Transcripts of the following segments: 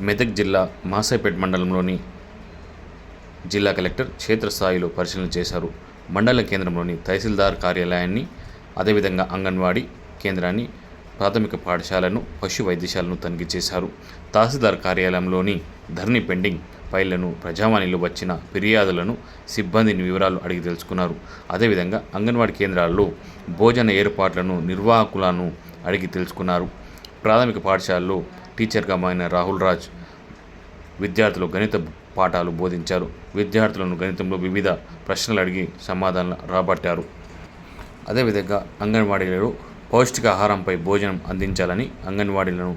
మెదక్ జిల్లా మాసైపేట్ మండలంలోని జిల్లా కలెక్టర్ క్షేత్రస్థాయిలో పరిశీలన చేశారు. మండల కేంద్రంలోని తహసీల్దార్ కార్యాలయాన్ని అదేవిధంగా అంగన్వాడీ కేంద్రాన్ని ప్రాథమిక పాఠశాలను పశు వైద్యశాలను తనిఖీ చేశారు. తహసీల్దార్ కార్యాలయంలోని ధరణి పెండింగ్ ఫైళ్ళను ప్రజావాణిలో వచ్చిన ఫిర్యాదులను సిబ్బందిని వివరాలు అడిగి తెలుసుకున్నారు. అదేవిధంగా అంగన్వాడీ కేంద్రాల్లో భోజన ఏర్పాట్లను నిర్వాహకులను అడిగి తెలుసుకున్నారు. ప్రాథమిక పాఠశాలలో టీచర్గా మారిన రాహుల్ రాజ్ విద్యార్థులు గణిత పాఠాలు బోధించారు. విద్యార్థులను గణితంలో వివిధ ప్రశ్నలు అడిగి సమాధానాలు రాబట్టారు. అదేవిధంగా అంగన్వాడీలలో పౌష్టికాహారంపై భోజనం అందించాలని అంగన్వాడీలను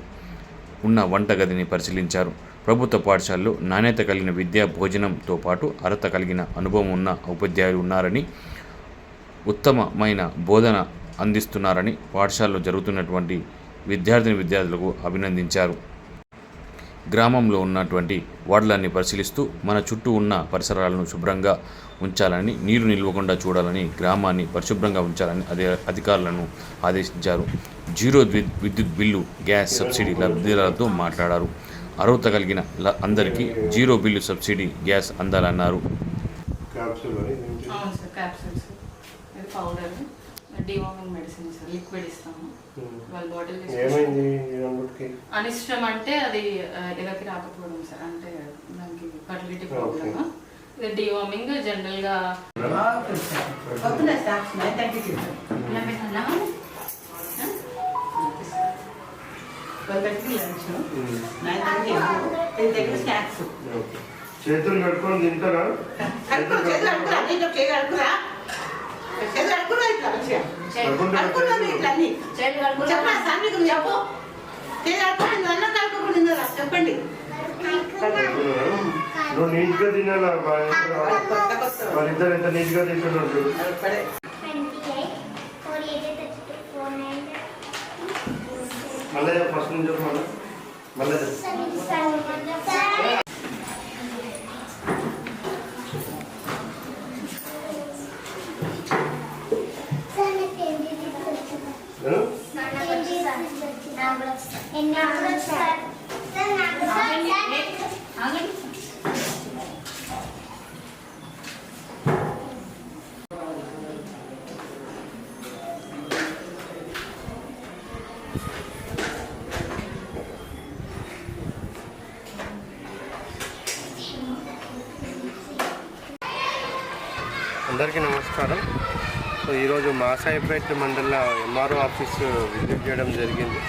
ఉన్న వంటగదిని పరిశీలించారు. ప్రభుత్వ పాఠశాలలో నాణ్యత కలిగిన విద్యా భోజనంతో పాటు అర్హత కలిగిన అనుభవం ఉన్న ఉపాధ్యాయులు ఉన్నారని ఉత్తమమైన బోధన అందిస్తున్నారని పాఠశాలలో జరుగుతున్నటువంటి విద్యార్థిని విద్యార్థులకు అభినందించారు. గ్రామంలో ఉన్నటువంటి వార్డులన్నీ పరిశీలిస్తూ మన చుట్టూ ఉన్న పరిసరాలను శుభ్రంగా ఉంచాలని నీరు నిల్వకుండా చూడాలని గ్రామాన్ని పరిశుభ్రంగా ఉంచాలని అదే అధికారులను ఆదేశించారు. జీరో ద్వి విద్యుత్ బిల్లు గ్యాస్ సబ్సిడీ లబ్ధిదారులతో మాట్లాడారు. అర్హత కలిగిన అందరికీ జీరో బిల్లు సబ్సిడీ గ్యాస్ అందాలన్నారు. అవును సార్ లిక్విడ్ ఇస్తాము. వాళ్ళ బాటిల్ ఏమైంది అనిష్టం అంటే అది ఆ, ఎలకి రాకపోవడం సార్. అంటే దానికి ఫర్టిలిటీ ప్రాబ్లమ్ ఇది డివార్మింగ్ జనరల్గా. చేతులు కట్టుకొని తింటారా? చేతులు అడుగురా చేతులు అడుగురా ఇట్లా మంచిగా అడుగున్నాను ఇట్లా అన్ని చెప్పరా సార్ మీకు చెప్పు అన్న తిన్నారా చెప్పండి? నువ్వు నీట్గా తినాలా మా ఇంట్లో కొత్త కొత్త వాళ్ళిద్దరు ఎంత నీట్గా తింటున్నారు చూడు. అక్కడే 28, 48, 32, 49, మళ్ళీ ఫస్ట్ నుంచి మళ్ళీ మళ్ళీ చెప్పు. 77. ఆ? అందరికీ నమస్కారం. సో ఈరోజు మాసాయిపేట మండల ఎంఆర్ఓ ఆఫీస్ విజిట్ చేయడం జరిగింది.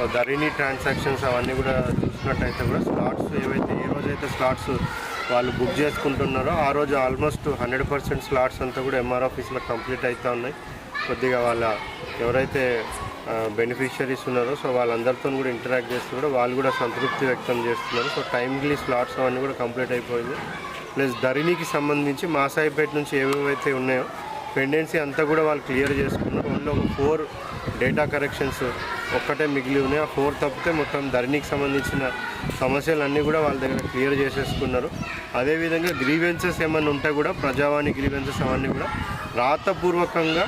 సో ధరణి ట్రాన్సాక్షన్స్ అవన్నీ కూడా చూసినట్టయితే కూడా స్లాట్స్ ఏవైతే ఏ రోజైతే స్లాట్స్ వాళ్ళు బుక్ చేసుకుంటున్నారో ఆ రోజు ఆల్మోస్ట్ హండ్రెడ్ పర్సెంట్ స్లాట్స్ అంతా కూడా ఎంఆర్ ఆఫీస్లో కంప్లీట్ అవుతూ ఉన్నాయి. కొద్దిగా వాళ్ళ ఎవరైతే బెనిఫిషరీస్ ఉన్నారో సో వాళ్ళందరితో కూడా ఇంటరాక్ట్ చేస్తూ కూడా వాళ్ళు కూడా సంతృప్తి వ్యక్తం చేస్తున్నారు. సో టైమ్లీ స్లాట్స్ అవన్నీ కూడా కంప్లీట్ అయిపోయింది. ప్లస్ ధరణికి సంబంధించి మాసాయిపేట నుంచి ఏవేవైతే ఉన్నాయో పెండెన్సీ అంతా కూడా వాళ్ళు క్లియర్ చేసుకున్నారు. ఓన్లీ ఒక ఫోర్ డేటా కరెక్షన్స్ ఒక్కటే మిగిలి ఉన్నాయి. ఆ ఫోర్ తప్పితే మొత్తం ధరణికి సంబంధించిన సమస్యలన్నీ కూడా వాళ్ళ దగ్గర క్లియర్ చేసేసుకున్నారు. అదేవిధంగా గ్రీవెన్సెస్ ఏమైనా ఉంటే కూడా ప్రజావాణి గ్రీవెన్సెస్ అవన్నీ కూడా రాతపూర్వకంగా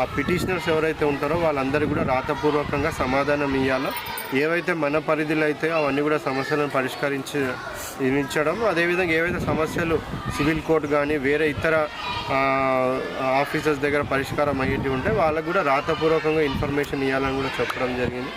ఆ పిటిషనర్స్ ఎవరైతే ఉంటారో వాళ్ళందరికీ కూడా రాతపూర్వకంగా సమాధానం ఇవ్వాలో ఏవైతే మన పరిధిలో అయితే అవన్నీ కూడా సమస్యలను పరిష్కరించి ఇవ్వడం అదేవిధంగా ఏవైతే సమస్యలు సివిల్ కోర్టు కానీ వేరే ఇతర ఆఫీసర్స్ దగ్గర పరిష్కారం అయ్యేటివి ఉంటే వాళ్ళకు కూడా రాతపూర్వకంగా ఇన్ఫర్మేషన్ ఇవ్వాలని కూడా చెప్పడం జరిగింది.